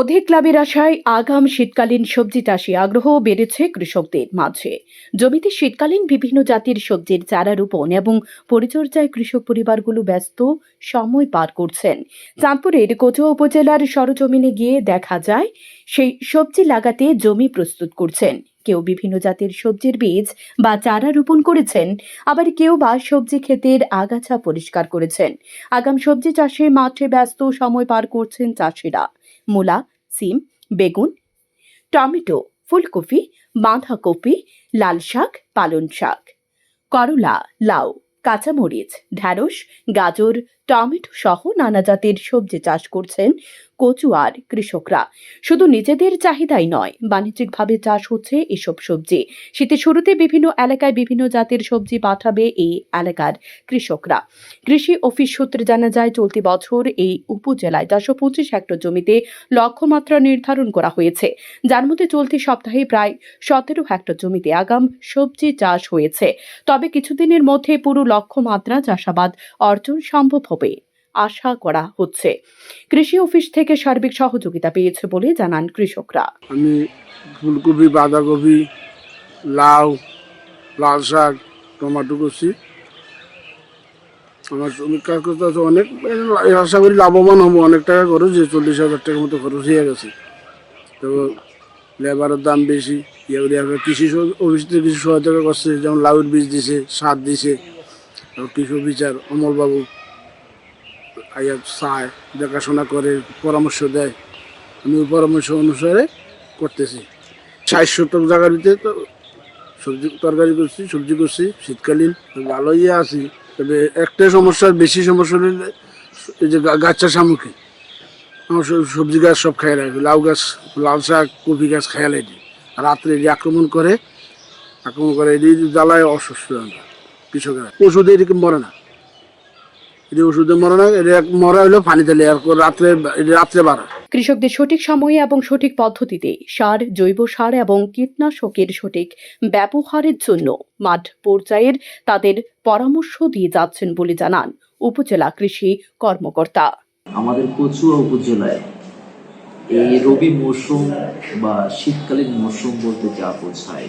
অধিক লাভের আশায় আগাম শীতকালীন সবজি চাষে আগ্রহ বেড়েছে কৃষকদের মাঝে। জমিতে শীতকালীন বিভিন্ন জাতির সবজির চারা রোপণ এবং পরিচর্যায় কৃষক পরিবারগুলো ব্যস্ত সময় পার করছেন। চাঁদপুরের কোচুয়া উপজেলার সরজমিনে গিয়ে দেখা যায়, সেই সবজি লাগাতে জমি প্রস্তুত করছেন। কেউ বিভিন্ন জাতের সবজির বীজ বা চারা রোপণ করেছেন, আবার কেউ বা সবজি ক্ষেতের আগাছা পরিষ্কার করেছেন। আগাম সবজি চাষে মাঠে ব্যস্ত সময় পার করছেন চাষিরা। মূলা, সিম, বেগুন, টমেটো, ফুলকপি, বাঁধাকপি, লাল শাক, পালং শাক। করলা, লাউ, কাঁচামরিচ, ঢ্যাঁড়স, গাজর, টমেটো সহ নানা জাতের সবজি চাষ করছেন কচুয়ার কৃষকরা। শুধু নিজেদের চাহিদাই নয়, বাণিজ্যিকভাবে চাষ হচ্ছে এসব সবজি। শীতের শুরুতে বিভিন্ন এলাকায় বিভিন্ন জাতের সবজি পাঠাবে এই এলাকার কৃষকরা। কৃষি অফিস সূত্রে জানা যায়, চলতি বছর এই উপজেলায় চারশো পঁচিশ হেক্টর জমিতে লক্ষ্যমাত্রা নির্ধারণ করা হয়েছে। যার মধ্যে চলতি সপ্তাহে প্রায় সতেরো হেক্টর জমিতে আগাম সবজি চাষ হয়েছে। তবে কিছুদিনের মধ্যে পুরো লক্ষ্যমাত্রা চাষাবাদ অর্জন সম্ভব হবে। আশা করা হচ্ছে। কৃষি অফিস থেকে সার্বিক সহযোগিতা পেয়েছে বলে জানান কৃষকরা। আমি ফুলকপি, বাঁধাকপি, লাউ, লাল শাক, টমাটো করছি আমার শ্রমিক করতে অনেক আশা করি লাভবান হব, অনেক টাকা খরচ যে চল্লিশ হাজার টাকার মতো খরচ হয়ে গেছে। তো লেবারের দাম বেশি ইয়ে করি কৃষি অফিস থেকে কিছু সহায়তা করছে, যেমন লাউয়ের বীজ দিছে, সার দিছে। কৃষি অফিসার অমলবাবু আইয়া চায় দেখাশোনা করে, পরামর্শ দেয়। আমি ওই পরামর্শ অনুসারে করতেছি। ষাট সত্তর জায়গাতে তো সবজি তরকারি করছি, সবজি করছি, শীতকালীন তো ভালো ইয়ে আছি। তবে একটা সমস্যার বেশি সমস্যা হলে এই যে গাছের সামুখী আমার সবজি গাছ সব খেয়ে রাখি লাউ গাছ, লাল শাক, কপি গাছ খেয়ে রাখি রাত্রে এটি আক্রমণ করে আক্রমণ করে এটি জ্বালায় অসুস্থ কৃষকেরা। ওষুধে এরকম মরে না। এটি ওষুধে মরে না এটা মরা হইলেও পানিতে লেয়ার রাত্রে রাত্রে বাড়া কৃষকদের সঠিক সময়ে এবং সঠিক পদ্ধতিতে সার জৈব সার এবং কীটনাশকের সঠিক ব্যবহারের জন্য মাঠ পর্যায়ের তাদের পরামর্শ দিয়ে যাচ্ছেন বলে জানান উপজেলা কৃষি কর্মকর্তা। আমাদের কচুয়া উপজেলায় এই রবি মৌসুম বা শীতকালীন মৌসুম বলতে যা বোঝায়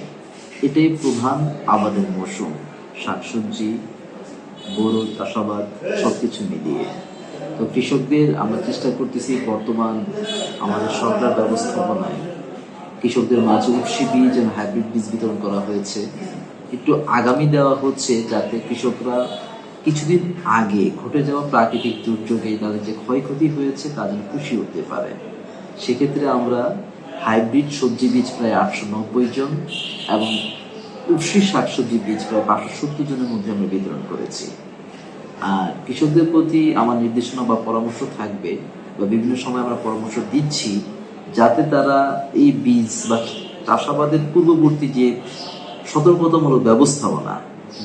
এটাই প্রধান আবাদের মৌসুম। শাকসবজি গরু, চাষাবাদ সব কিছু মিলিয়ে। তো কৃষকদের আমরা চেষ্টা করতেছি বর্তমান আমাদের সরকার ব্যবস্থাপনায়। কৃষকদের মাঝে উৎসী বীজ এবং হাইব্রিড বীজ বিতরণ করা হয়েছে। একটু আগামী দেওয়া হচ্ছে যাতে কৃষকরা কিছুদিন আগে ঘটে যাওয়া প্রাকৃতিক দুর্যোগে তাদের যে ক্ষয়ক্ষতি হয়েছে তা যেন খুশি হতে পারে। সেক্ষেত্রে আমরা হাইব্রিড সবজি বীজ প্রায় আটশো নব্বই জন এবং উৎসী শাকসবজি বীজ প্রায় পাঁচশো সত্তর জনের মধ্যে আমরা বিতরণ করেছি। আর কৃষকদের প্রতি আমার নির্দেশনা বা পরামর্শ থাকবে বা বিভিন্ন সময় আমরা পরামর্শ দিচ্ছি যাতে তারা এই বীজ বা চাষাবাদের পূর্ববর্তী যে সতর্কতামূলক ব্যবস্থাপনা,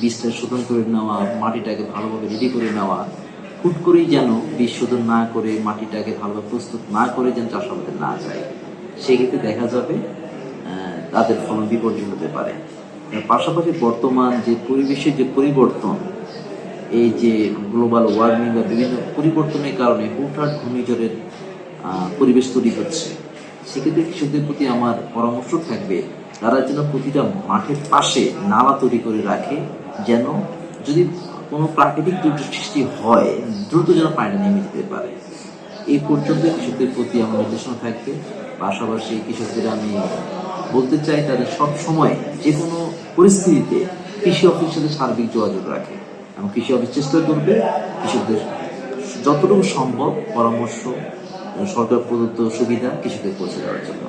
বীজটা শোধন করে নেওয়া, মাটিটাকে ভালোভাবে রেডি করে নেওয়া, হুট করেই যেন বীজ শোধন না করে, মাটিটাকে ভালোভাবে প্রস্তুত না করে যেন চাষাবাদে না যায়। সেক্ষেত্রে দেখা যাবে তাদের ফলন বিপর্যয় হতে পারে। পাশাপাশি বর্তমান যে পরিবেশের যে পরিবর্তন, এই যে গ্লোবাল ওয়ার্মিং বা বিভিন্ন পরিবর্তনের কারণে হুটহাট ঘূর্ণিঝড়ের পরিবেশ তৈরি হচ্ছে, সেক্ষেত্রে কৃষকদের প্রতি আমার পরামর্শ থাকবে, তারা যেন প্রতিটা মাঠের পাশে নালা তৈরি করে রাখে, যেন যদি কোনো প্রাকৃতিক দুর্যোগ সৃষ্টি হয়, দ্রুত যেন পানি নেমে যেতে পারে। এই পর্যন্ত কৃষকদের প্রতি আমার নির্দেশনা থাকবে, পাশাপাশি কৃষকদের আমি বলতে চাই তাদের সব সময় যে কোনো পরিস্থিতিতে কৃষি অফিসের সাথে সার্বিক যোগাযোগ রাখে এবং কৃষি অফিস চেষ্টা করবে কৃষকদের যতটুকু সম্ভব পরামর্শ, সরকার প্রদত্ত সুবিধা কৃষকদের পৌঁছে দেওয়ার জন্য।